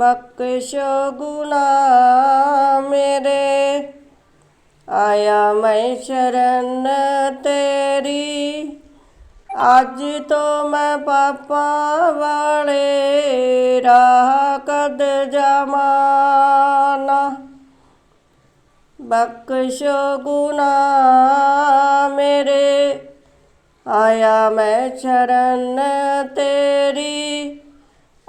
ਬਖਸ਼ ਗੁਨਾ ਮੇਰੇ। ਆਇਆ ਮੈਂ ਸ਼ਰਨ ਤੇਰੀ। ਅੱਜ ਤੋਂ ਮੈਂ ਪਾਪਾਂ ਵਾਲੇ ਰਾਹ ਕਦ ਜਾਵਾਂ ਨਾ ਬਖਸ਼ ਗੁਨਾ ਮੇਰੇ। ਆਇਆ ਮੈਂ ਸ਼ਰਨ ਤੇਰੀ।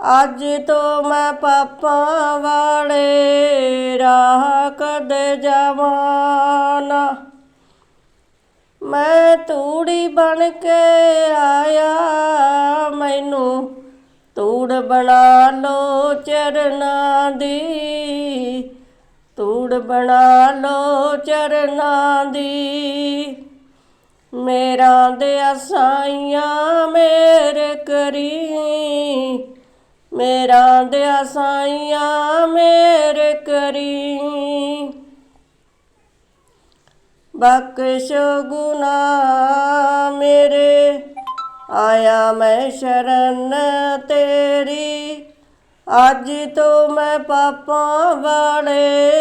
ਅੱਜ ਤੋਂ ਮੈਂ ਪਾਪਾਂ ਵਾਲੇ ਰਾਹ ਕਦ ਜਾਵਾਂ ਮੈਂ ਤੂੜੀ ਬਣ ਕੇ ਆਇਆ, ਮੈਨੂੰ ਤੂੜ ਬਣਾ ਲੋ ਚਰਨਾਂ ਦੀ। ਤੂੜ ਬਣਾ ਲੋ ਚਰਨਾਂ ਦੀ। ਮੇਰਾ ਦੇ ਅਸਾਈਆਂ ਮੇਰੇ ਕਰੀ। ਮੇਰਾ ਦੇ ਅਸਾਈਆਂ ਮੇਰ ਕਰੀ। ਬਖਸ਼ ਗੁਨਾ ਮੇਰੇ, ਆਇਆ ਮੈਂ ਸ਼ਰਨ ਤੇਰੀ। ਅੱਜ ਤੋਂ ਮੈਂ ਪਾਪਾਂ ਵਾਲੇ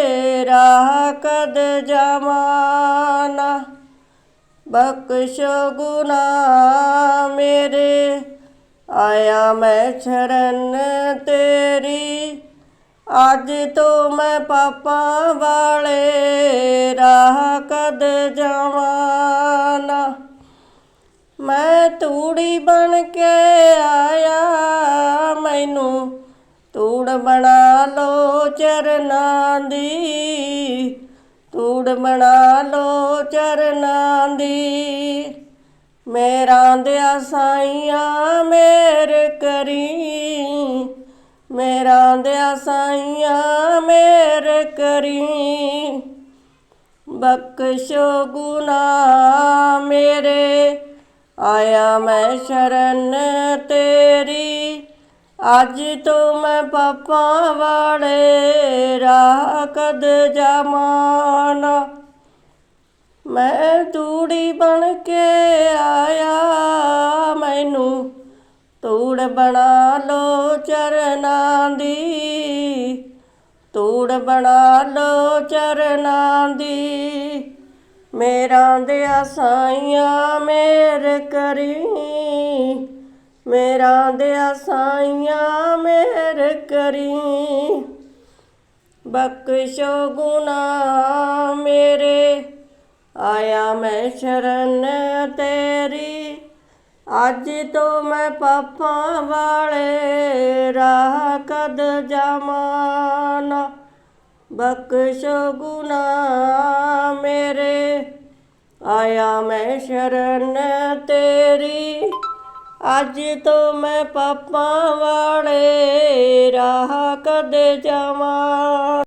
ਰਾਹ ਕਦ ਜਾਵਾਂ ਨਾ। ਬਖਸ਼ ਗੁਨਾ ਮੇਰੇ ਆਇਆ ਮੈਂ ਸ਼ਰਨ ਤੇਰੀ। ਅੱਜ ਤੋਂ ਮੈਂ ਪਾਪਾਂ ਵਾਲੇ ਰਾਹ ਕਦ ਜਾਵਾਂ ਨਾ ਮੈਂ ਤੂੜੀ ਬਣ ਕੇ ਆਇਆ, ਮੈਨੂੰ ਤੂੜ ਬਣਾ ਲੋ ਚਰਨਾਂ ਦੀ। ਤੂੜ ਬਣਾ ਲੋ ਚਰਨਾਂ ਦੀ। ਮੇਰਾ ਦਿਆ ਸਾਈਆਂ ਮੇਰ ਕਰੀ। ਮੇਰਾ ਦਿਆ ਸਾਈਆਂ ਮੇਰ ਕਰੀ। ਬਖਸ਼ੋ ਗੁਨਾ ਮੇਰੇ, ਆਇਆ ਮੈਂ ਸ਼ਰਨ ਤੇਰੀ। ਅੱਜ ਤੋਂ ਮੈਂ ਪਾਪਾਂ ਵਾਲੇ ਰਾਹ ਕਦ ਜਾਵਾਂ ਨਾ ਮੈਂ ਤੂੜੀ ਬਣ ਕੇ ਆਇਆ, ਮੈਨੂੰ ਤੂੜ ਬਣਾ ਲੋ ਚਰਨਾਂ ਦੀ। ਤੂੜ ਬਣਾ ਲੋ ਚਰਨਾਂ ਦੀ। ਮੇਰਾ ਦੇ ਸਾਈਆਂ ਮੇਰ ਕਰੀ। ਮੇਰਾ ਦੇ ਸਾਈਆਂ ਮੇਰ ਕਰੀ। ਬਖਸ਼ੋ ਗੁਨਾ ਮੇਰੇ ਆਇਆ ਮੈਂ ਸ਼ਰਨ ਤੇਰੀ। ਅੱਜ ਤੋਂ ਮੈਂ ਪਾਪਾਂ ਵਾਲੇ ਰਾਹ ਕਦ ਜਾਵਾਂ? ਨਾ ਬਖਸ਼ੋ ਗੁਨਾ ਮੇਰੇ। ਆਇਆ ਮੈਂ ਸ਼ਰਨ ਤੇਰੀ। ਅੱਜ ਤੋਂ ਮੈਂ ਪਾਪਾਂ ਵਾਲੇ ਰਾਹ ਕਦ ਜਾਵਾਂ?